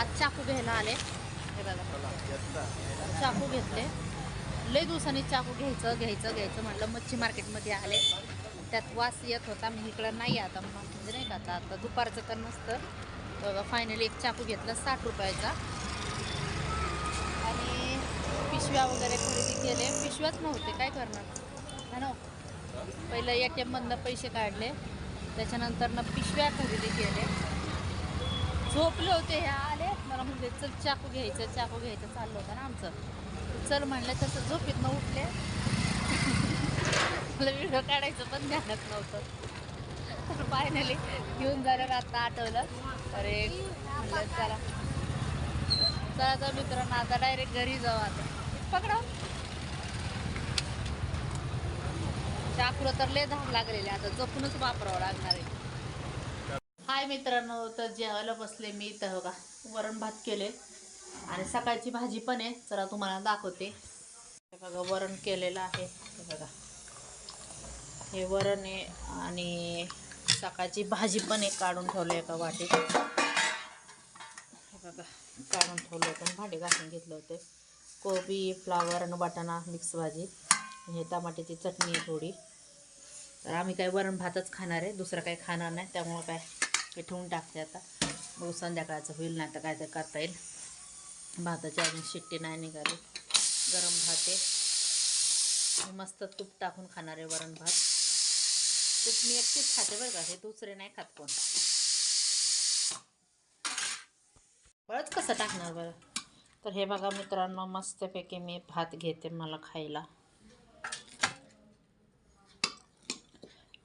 आज चाकू घ्यायला आले. हे बघा. चाकू घेतले. लई दिवसांनी चाकू घ्यायचं घ्यायचं घ्यायचं म्हटलं मच्छी मार्केटमध्ये आले. त्यात वास येत होता मी इकडं नाही आता मग म्हणजे नाही का आता आता दुपारचं तर नसतं. बघा फायनली एक चाकू घेतला साठ रुपयाचा. आणि पिशव्या वगैरे खरेदी केले. पिशव्याच नव्हते काय करणार? है ना पहिलं ए टी एममधनं पैसे काढले. त्याच्यानंतर ना पिशव्या खरेदी केले. झोपले होते ह्या आले. मला म्हणजे चल चाकू घ्यायचं चाकू घ्यायचं. चाललं होतं ना आमचं. चल म्हणलं तसं झोपीत न उठले. मला व्हिडिओ काढायचं पण ध्यानात नव्हतं. तर फायनली घेऊन जाणार आता आठवलं. अरे म्हणलं चला. चला तर मित्रांनो आता डायरेक्ट घरी जाऊ आता. पकडा चाकूला तर लय धाक लागलेले आता जपूनच वापरावं लागणार आहे. हाय मित्रांनो तर जेवायला बसले मी. तर बघा वरण भात केले. आणि सकाळची भाजी पण आहे चला तुम्हाला दाखवते. हे बघा वरण केलेलं आहे. हे बघा. हे वरण आहे आणि सकाळची भाजी पण आहे काढून ठेवलं एका वाटीत. हे बघा काढून ठेवलं होतं भांडे घासून घेतलं होते. कोबी फ्लावर आणि वाटाणा मिक्स भाजी. हे टमाट्याची चटणी आहे थोडी. तर आम्ही काय वरण भातच खाणार आहे दुसरं काही खाणार नाही त्यामुळं काय हे ठेवून टाकते आता. बघू संध्याकाळचं होईल नाही तर काय तर करता येईल. भाताची अजून शिट्टी नाही निघाली. गरम भात आहे. मस्त तूप टाकून खाणार आहे वरण भात. तूप मी एकटीच खाते बरं का हे दुसरे नाही खात कोण. बळच कसं टाकणार बरं? तर हे बघा मित्रांनो मस्तपैकी मी भात घेते मला खायला.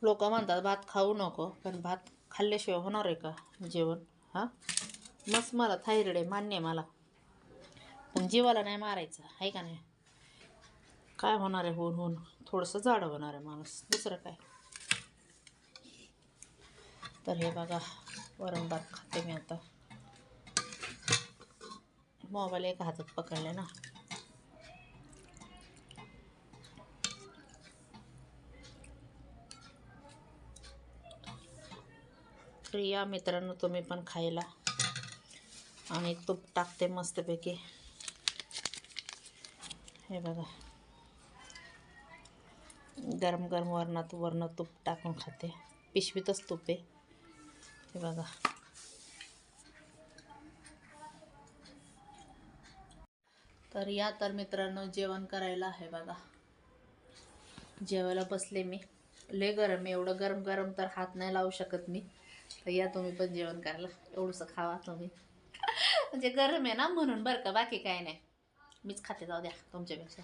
लोक म्हणतात भात खाऊ नको पण भात खाल्ल्याशिवाय होणार आहे का जेवण? हां? मस्त मला थायरॉइड आहे मान्य आहे मला. पण जीवाला नाही मारायचं आहे का नाही? काय होणार आहे होऊन होऊन? थोडंसं जाडं होणार आहे माणूस. दुसरं काय? तर हे बघा वरण भात खाते मी आता. मोबाईल एका हातात पकडले ना. तर या मित्रांनो तुम्ही पण खायला. आणि तूप टाकते मस्तपैकी. हे बघा. गरम गरम वरणात वरण तूप टाकून खाते. पिशवीतच तूप आहे. हे बघा. तर या तर मित्रांनो जेवण करायला आहे बघा. जेवायला बसले मी. लय गरम एवढं गरम गरम तर हात नाही लावू शकत मी. तर या तुम्ही पण जेवण करायला. एवढंसं खावा तुम्ही. म्हणजे गरम आहे ना म्हणून बरं का बाकी काय नाही. मीच खाते जाऊ द्या तुमच्यापेक्षा.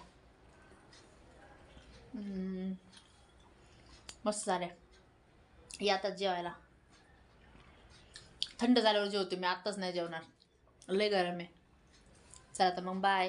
मस्त झाल्या या आताच जेवायला. थंड झाल्यावर जेवते मी आत्ताच नाही जेवणार. लय गरम आहे. चला तर मग बाय